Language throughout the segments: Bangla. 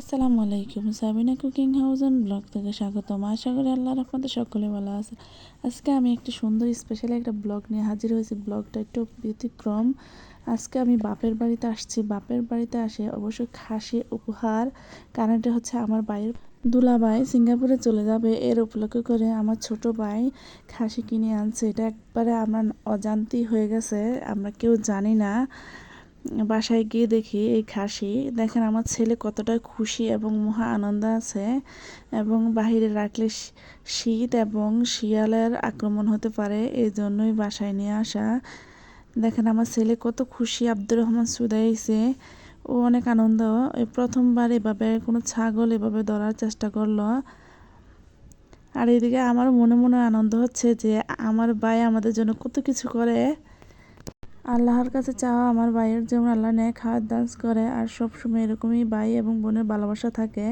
আসসালামু আলাইকুম, Sabina cooking house and blog থেকে স্বাগতম। আশা করি আল্লাহ রহমতে সকলে ভালো আছে। আজকে আমি একটি সুন্দর স্পেশাল একটা ব্লগ নিয়ে হাজির হয়েছি। ব্লগটা একটু ব্যতিক্রম। আজকে আমি বাপের বাড়িতে আসছি। বাপের বাড়িতে আসে অবশ্যই খাসি উপহার। কারণ এটা হচ্ছে আমার ভাইয়ের দুলাভাই সিঙ্গাপুরে চলে যাবে এর উপলক্ষে করে আমার ছোট ভাই খাসি কিনে আনছে। এটা একবারে আমার অজান্তি হয়ে গেছে। আমরা কেউ জানি না। বাসায় গিয়ে দেখি এই খাসি। দেখেন আমার ছেলে কতটা খুশি এবং মহা আনন্দ আছে এবং বাহিরে রাখলে শীত এবং শিয়ালের আক্রমণ হতে পারে এই জন্যই বাসায় নিয়ে আসা। দেখেন আমার ছেলে কত খুশি, আব্দুর রহমান সুদাইছে ও অনেক আনন্দ। প্রথমবার এভাবে কোনো ছাগল এভাবে ধরার চেষ্টা করল। আর এদিকে আমার মনে মনে আনন্দ হচ্ছে যে, আমার ভাই আমাদের জন্য কত কিছু করে। আল্লাহর কাছে চাওয়া আমার ভাইয়ের যেমন আল্লাহ নেয় খাওয়ার দাস করে আর সবসময় এরকমই ভাই এবং বোনের ভালোবাসা থাকে।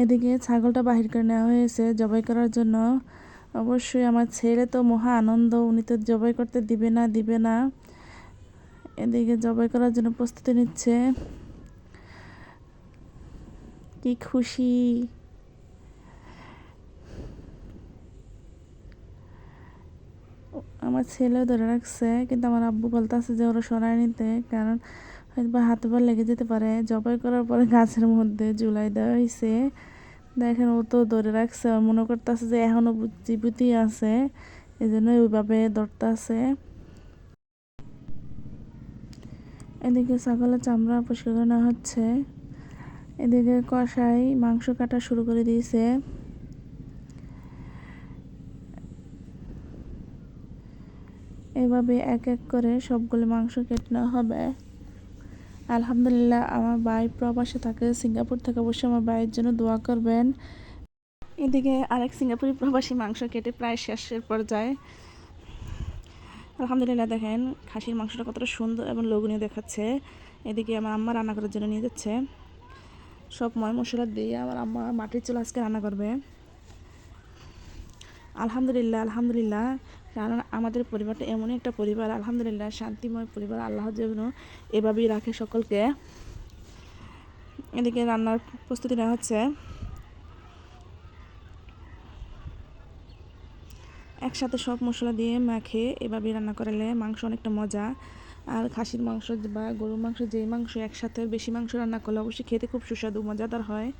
এদিকে ছাগলটা বাহির করে নেওয়া হয়েছে জবাই করার জন্য। অবশ্যই আমার ছেলে তো মহা আনন্দ, উনি তো জবাই করতে দিবে না দিবে না। এদিকে জবাই করার জন্য প্রস্তুতি নিচ্ছে। কি খুশি। আমার ছেলেও ধরে রাখছে, কিন্তু আমার আব্বু বলতেছে যে ওরা সরাই নিতে, কারণ হয়তো বা হাতে পা লেগে যেতে পারে। জবাই করার পরে গাছের মধ্যে জুলাই দেওয়া হয়েছে দেখেন, ও তো ধরে রাখছে মনে করতেছে যে এখনও জীবিতই আছে এই জন্য ওইভাবে ধরতে আছে এদিকে ছাগলের চামড়া পরিষ্কার করে নেওয়া হচ্ছে। এদিকে কষাই মাংস কাটা শুরু করে দিয়েছে। এভাবে এক এক করে সবগুলো মাংস কেটে নেওয়া হবে। আলহামদুলিল্লাহ, আমার ভাই প্রবাসে থাকে, সিঙ্গাপুর থেকে অবশ্যই আমার ভাইয়ের জন্য দোয়া করবেন। এদিকে আরেক সিঙ্গাপুরি প্রবাসী মাংস কেটে প্রায় শেষের পর্যায়ে। আলহামদুলিল্লাহ, দেখেন খাসির মাংসটা কতটা সুন্দর এবং লঘুনীয় দেখাচ্ছে। এদিকে আমার আম্মা রান্না করার জন্য নিয়ে যাচ্ছে। সব ময় মশলা দিয়ে আমার আম্মা মাটির চুল আজকে রান্না করবে। আলহামদুলিল্লাহ আলহামদুলিল্লাহ। কারণ আমাদের পরিবারটা এমনই একটা পরিবার, আলহামদুলিল্লাহ, শান্তিময় পরিবার আল্লাহ যেন এভাবেই রাখে সকলকে। এদিকে রান্নার প্রস্তুতি নেওয়া হচ্ছে। একসাথে সব মশলা দিয়ে মাখে, এভাবেই রান্না করালে মাংস অনেকটা মজা। আর খাসির মাংস বা গরুর মাংস, যেই মাংস একসাথে বেশি মাংস রান্না করলে অবশ্যই খেতে খুব সুস্বাদু, মজাদার হয়।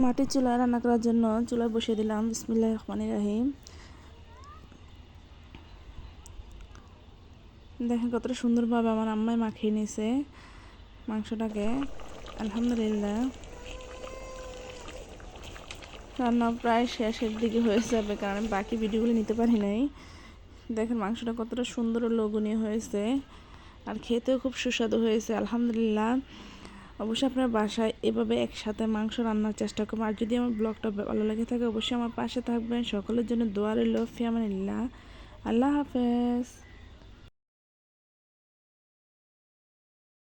মাটির চুলায় রান্না করার জন্য চুলায় বসিয়ে দিলাম। বিসমিল্লাহ রহমানির রাহিম। দেখেন কতটা সুন্দরভাবে আমার আম্মাই মাখিয়ে নিয়েছে মাংসটাকে। আলহামদুলিল্লাহ। রান্না প্রায় শেষের দিকে হয়ে যাবে, কারণ আমি বাকি ভিডিওগুলো নিতে পারি নাই। দেখেন মাংসটা কতটা সুন্দর ও হয়েছে। আর খেতেও খুব সুস্বাদু হয়েছে, আলহামদুলিল্লাহ। অবশ্যই আপনার বাসায় এভাবে একসাথে মাংস রান্নার চেষ্টা করবেন। আর যদি আমার ব্লগটা ভালো লেগে থাকে, অবশ্যই আমার পাশে থাকবেন। সকলের জন্য দোয়া রইল, ফিয়ামানিল্লাহ। আল্লাহ হাফেজ।